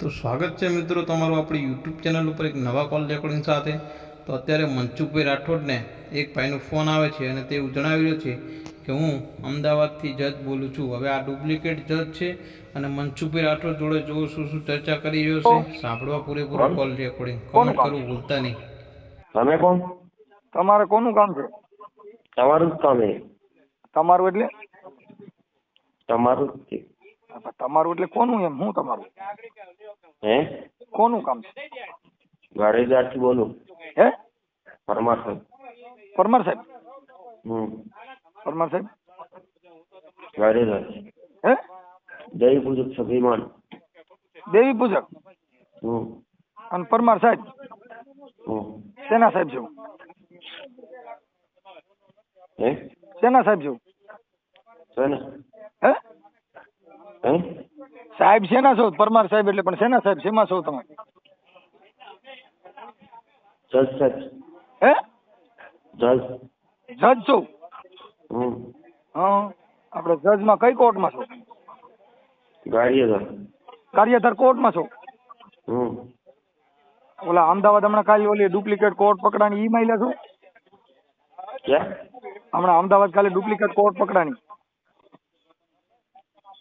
તો સ્વાગત છે મિત્રો તમારું આપણી યુટ્યુબ ચેનલ ઉપર એક નવા કોલ રેકોર્ડિંગ સાથે. તો અત્યારે મનસુખભાઈ રાઠોડને એક ભાઈનો ફોન આવે છે અને તેવું જણાવી રહ્યો છે કે હું અમદાવાદથી જજ બોલું છું. હવે આ ડુપ્લિકેટ જજ છે અને મનસુખભાઈ રાઠોડ જોડે જોઉં શું શું ચર્ચા કરી રહ્યો છે? સાંભળવા પૂરેપૂરો કોલ રેકોર્ડિંગ કોમેન્ટ કરવું ભૂલતા નહીં. તમે કોણ? તમારે કોનું કામ છે? તમારું જ કામ તમારું એટલે? તમારું તમારું એટલે કોનું એમ? હું તમારું? હે? કોનું કામ? છે ગાડીદારથી બોલું? હે? પરમાર સાહેબ. પરમાર સાહેબ? હમ. પરમાર સાહેબ? ગાડેદાર હે? દેવી પૂજક સ્વાભિમાન દેવી પૂજક? હમ. અને પરમાર સાહેબ? હમ. સેના સાહેબ છું? હે? સેના સાહેબ છું? છે ને હે? હે? સાહેબ શેના છો? પરમાર સાહેબ એટલે પણ સેના સાહેબ? શેમાં છો તમે? જજ સાહેબ હે? જજ. જજ છો? હમ. હા. આપણે જજમાં કઈ કોર્ટમાં છો? કાર્યધર. કાર્યધર કોર્ટમાં છો? હમ. ઓલા અમદાવાદ હમણાં કાલે ઓલી ડુપ્લિકેટ કોર્ટ પકડાની ઈ માઇલા છો? હમણાં અમદાવાદ કાલે ડુપ્લિકેટ કોર્ટ પકડાણી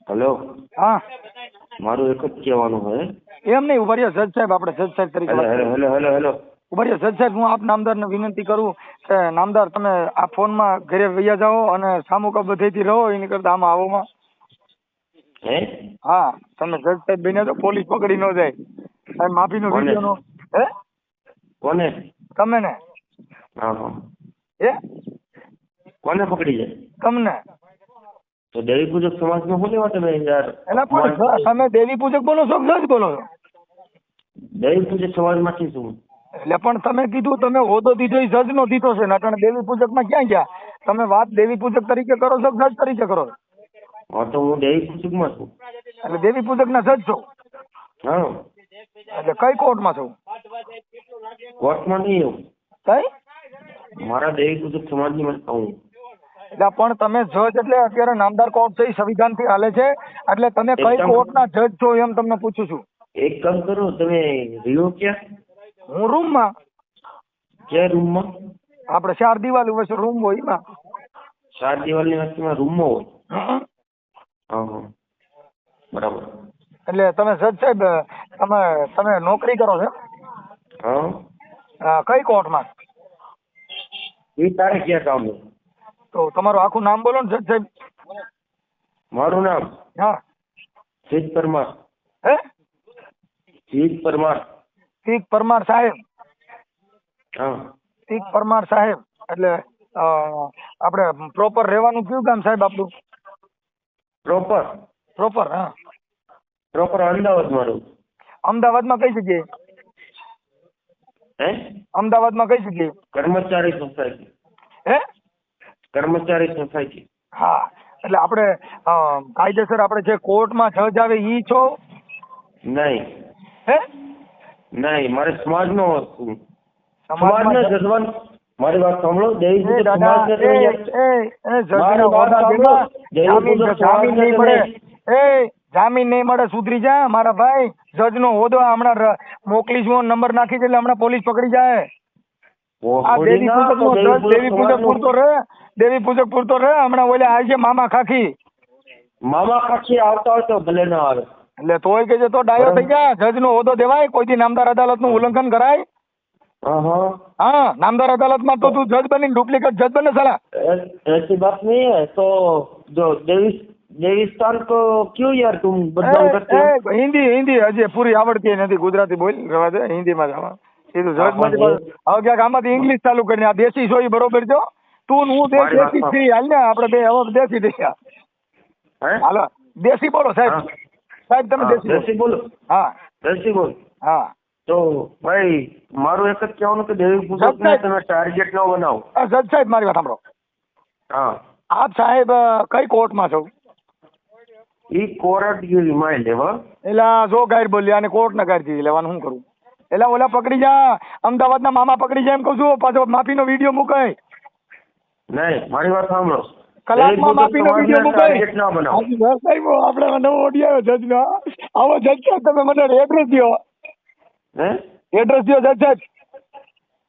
હેલો. હા. મારું એક જ કહેવાનું હે એમ નહીં ઉભરિયા જજ સાહેબ આપણે જજ સાહેબ તરીકે હેલો હેલો હેલો હેલો જજ સાહેબ હું આપ નામદારને વિનંતી કરું કે નામદાર તમે આ ફોનમાં ઘરે વૈયા જાઓ અને સામુકા બધેથી રહો એની કરતા આમાં આવોમાં હે? હા તમે જજ સાહેબ બન્યા તો પોલીસ પકડી ન જાય. સાહેબ માફીનો? વીડિયો નો હે? કોને? તમે ને હા હા. હે? કોને પકડી જાય? તમને. તો દેવી પૂજક સમાજમાં શું લેવા તમે યાર? એના પણ તમે દેવી પૂજક બોલો છો જજ બોલો છો? દેવી પૂજક સમાજમાંથી છું. એટલે પણ તમે કીધું તમે હોદો દીધો એ જજ નો દીધો છે નટણ દેવી પૂજકમાં ક્યાં ગયા? તમે વાત દેવી પૂજક તરીકે કરો છો જજ તરીકે કરો છો? હા તો હું દેવી પૂજકમાં છું. એટલે દેવી પૂજકના જજ છો? હા. એટલે કઈ કોર્ટમાં છો? કોર્ટમાં નહીં એવું કઈ? મારા દેવી પૂજક સમાજની માં છું એટલે પણ તમે જજ એટલે અત્યારે નામદાર કોર્ટ છે એ સંવિધાનથી હાલે છે. એટલે તમે કઈ કોર્ટ કોર્ટના જજ છો એમ તમને પૂછું છું. એક કામ કરો તમે રહ્યો ક્યાં? હું રૂમમાં. ક્યાં રૂમમાં? આપણે ચાર દિવાલ વચ્ચે રૂમ હોય એમાં. ચાર દિવાલની વચ્ચેમાં રૂમમાં હોય? બરાબર. એટલે તમે જજ સાહેબ તમે તમે નોકરી કરો છો? હા. કઈ કોર્ટમાં? એ તારે ક્યાં કામ છે તો તમારું આખું નામ બોલો ને જજ સાહેબ. મારું નામ? હા. જીત પરમાર. હે? જીત પરમાર. ટીક પરમાર સાહેબ. હા. ટીક પરમાર સાહેબ. એટલે આપણે પ્રોપર રહેવાનું કયું ગામ સાહેબ આપણું પ્રોપર. પ્રોપર હા. પ્રોપર અમદાવાદ મારું. અમદાવાદમાં કઈ જગ્યાએ? હે? અમદાવાદમાં કઈ જગ્યાએ? કર્મચારી સોસાયટી. હે? કર્મચારી સોસાયટી હા એટલે આપણે કાયદેસર આપણે જે કોર્ટમાં જજ આવે ઈ છો? નહીં. હે? નહીં મારે સમાજનો વસ્તુ. સમાજને જજવાન મારી વાત સાંભળો દેવી સમાજને એ એ જજનો સાંભળો. દેવી જામીન પૂજક નહીં મળે. એ જામીન નહીં મળે સુધરી જા મારા ભાઈ. જજનો હોદ્દો હમણાં ર- મોકલીશ હું નંબર નાખી એટલે હમણાં પોલીસ પકડી જાય. આ દેવી પૂજક નો જજ દેવી પૂજક પૂરતો રહે. દેવી પૂજક પૂરતો રહે હમણાં ઓલે આવે છે મામા ખાખી મામા કાકી આવતા હોય તો ભલે ના આવે એટલે તોય કે છે તો ડાયો થઈ જા જજ નો હોદ્દો દેવાય કોઈ દી નામદાર અદાલત નું ઉલ્લંઘન કરાય हाँ हाँ હા નામદાર અદાલતમાં તો તું જજ બની ડુપ્લિકેટ જજ બને સાલા ऐ- ऐसी बात नहीं है तो जो देवी देवीस्थान को क्यों यार तुम बदनाम करते हो એ, એ, હિન્દી હિન્દી હજી પૂરી આવડતી નથી ગુજરાતી બોલ રહેવા દે હિન્દીમાં જ આમાં સીધું જજ હા, માંથી પણ પાછું- હવે ક્યાંક આમાંથી ઇંગ્લિશ ચાલુ કરીને આ દેશી છો ઈ બરોબર છો તું હું બે દેશી થઈ હાલ આપણે બે હવે દેશી થઈ હાલો દેશી બોલો સાહેબ. સાહેબ તમે દેશી બોલો. હા. દેશી બોલો? હા. તો ભાઈ મારું એક જ કહેવાનું કે દેવી પૂજક ને તમે ટાર્ગેટ નો બનાવો. સજ સાહેબ મારી વાત સાંભળો. હા. આપ સાહેબ કઈ કોર્ટમાં છો? ઈ કોર્ટ યુ રિમાઇન્ડ લેવા એટલે જો ગાઈડ બોલ્યા અને કોર્ટ ના ગાઈડ લેવાનું શું કરું? એટલે ઓલા પકડી જા. અમદાવાદ ના મામા પકડી જાય એમ કઉ છું. પાછો માફી નો વીડિયો મુકાય. નહીં મારી વાત સાંભળો. કલાકમાં માપીનો વીડિયો મુકાય ના બનાવો. સાહેબ આપણે નવો ઓડિયો આવ્યો જજનો. આવો જજ સાહેબ તમે મને એડ્રેસ દો. હે? એડ્રેસ દો જજ સાહેબ.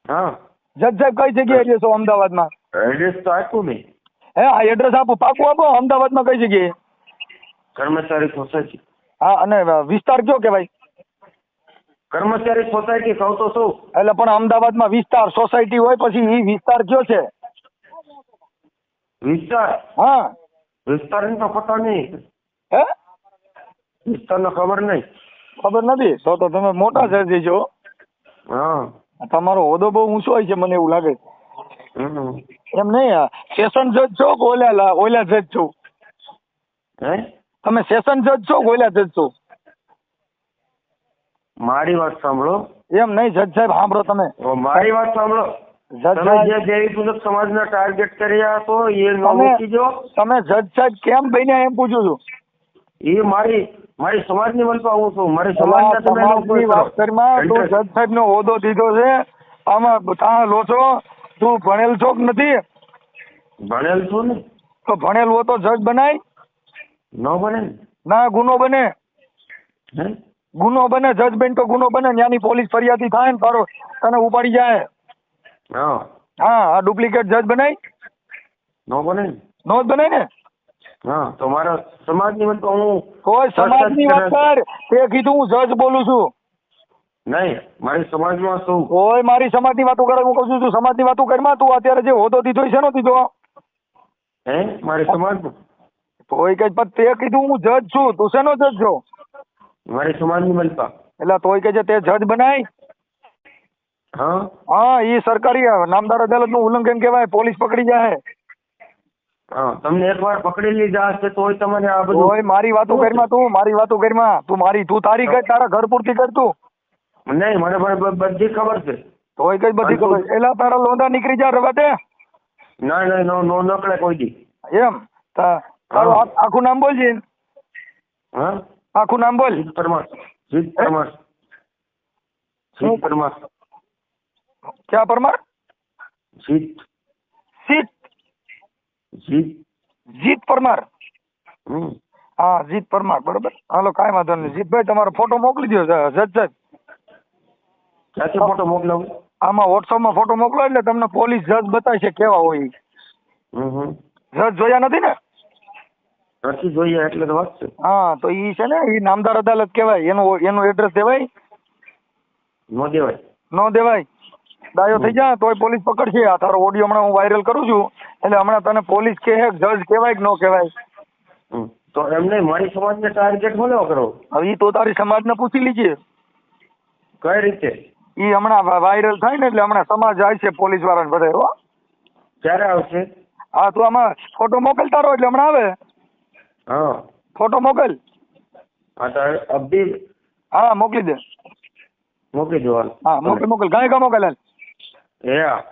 હા. જજ સાહેબ કઈ જગ્યાએ રહ્યો છો અમદાવાદમાં? એડ્રેસ તો આપ્યું મેં. હે એડ્રેસ આપો. પાકું આપો અમદાવાદમાં કઈ જગ્યાએ? કર્મચારી સોસાયટી હા અને વિસ્તાર કયો કહેવાય? કર્મચારી સોસાયટી કહું તો શું? એટલે પણ અમદાવાદમાં વિસ્તાર સોસાયટી હોય પછી એ વિસ્તાર કયો છે? વિસ્તાર હા. વિસ્તારની તો પતો નહીં. હે? વિસ્તાર નો ખબર નહીં. ખબર નથી. તો તો તમે મોટા જજ છો. હા. તમારો હોદ્દો બહુ ઊંચો હોય છે મને એવું લાગે હમ. એમ નહીં સેશન જજ છો કે ઓલા ઓલા જજ છો? હે? તમે સેશન જજ છો કે ઓલા જજ છો? મારી વાત સાંભળો. એમ નહીં જજ સાહેબ સાંભળો તમે. મારી વાત સાંભળો. તમે જે દેવી પૂજક સમાજના ટાર્ગેટ કર્યા છો એ ન મૂકી દો. તમે જજ સાહેબ કેમ બન્યા એમ પૂછું છું? એ મારી મારી સમાજની મનપા હું છું. મારી સમાજના તમે ન સમાજની કોઈ વાત કરો. કરીમાં તું Interest. જજ સાહેબ નો હોદ્દો દીધો છે. આમાં તા લો તું ભણેલ છો કે નથી? ભણેલ છું ને. તો ભણેલ હો તો જજ બનાય? ન બને ના. ગુનો બને. ગુનો બને જજ બેન તો ગુનો બને. ત્યાંની પોલીસ ફરિયાદી થાય ને તારો તને ઉપાડી જાય. હા. હા ડુપ્લિકેટ જજ બનાય? નો બને. નો જ બનાય ને? હા તો મારા સમાજની વાત હું કોઈ સમાજની વાત કર. તે કીધું હું જજ બોલું છું. નહીં મારી સમાજમાં શું? કોઈ મારી સમાજની વાતો કરે હું કહું છું તું સમાજની વાતો કરમાં તું અત્યારે જે હોદો દીધો છે નો દીધો. હે? મારી સમાજમાં તોય કઈ પણ તે કીધું હું જજ છું. તું શેનો જજ છો? મારી સમાજની મનપા એટલે તોય કે છે તે જજ બનાય? હા? એ સરકારી નામદાર અદાલતનું ઉલ્લંઘન કહેવાય પોલીસ પકડી જાય હા તમને એકવાર પકડી લીધા હશે તોય તમારે આ બધું બધું મારી વાતો કરમા તું મારી વાતો કરમા તું મારી તું તારી કર તારા ઘર પૂરતી કર તું. નહીં મને પણ બધી ખબર છે. તોય કઈ બધી ખબર એલા તારા લોંદા નીકળી જા રવા દે. ના ના નો નો નકળે કોઈ દી. એમ? તારું આખું નામ બોલજે હા? આખું નામ બોલ. પરમાર જીત પરમાર જીત પરમાર ક્યાં परमार? जीत जीत. જીત. જીત પરમાર હા જીત પરમાર બરોબર હાલો કાંઈ વાંધો નહીં. જીતભાઈ તમારો ફોટો મોકલી દો જજ જજ. ક્યાંથી ફોટો મોકલાવું? આમાં વોટ્સઅપમાં ફોટો મોકલો એટલે તમને પોલીસ જજ બતાવે છે કેવા હોય જજ જોયા નથી ને? નથી જોઈએ એટલે તો વાત છે. હા તો ઈ છે ને ઈ નામદાર અદાલત કહેવાય. એનું એનું એડ્રેસ દેવાય? નો દેવાય. ન દેવાય. ડાયો થઈ જાય તોય પોલીસ પકડશે. આ તારો ઓડિયો હમણાં હું વાયરલ કરું છું. એટલે હમણાં તને પોલીસ કે જજ કહેવાય કે ન કહેવાય? હમ. તો એમને મારી સમાજને ટાર્ગેટ બોલો કરો. હવે તો તારી સમાજને પૂછી લીજે. કઈ રીતે? એ હમણાં વાયરલ થાય ને એટલે હમણાં સમાજ જાય છે પોલીસ વાળાને બધા હો. ક્યારે આવશે? હા તું આમાં ફોટો મોકલતા રહો એટલે હમણાં આવે. હા. ફોટો મોકલ. હા તો અબી હા મોકલી દે. મોકલી દેવાનું. હા મોકલ મોકલ. ગાય કા મોકલ હાલ. એ હા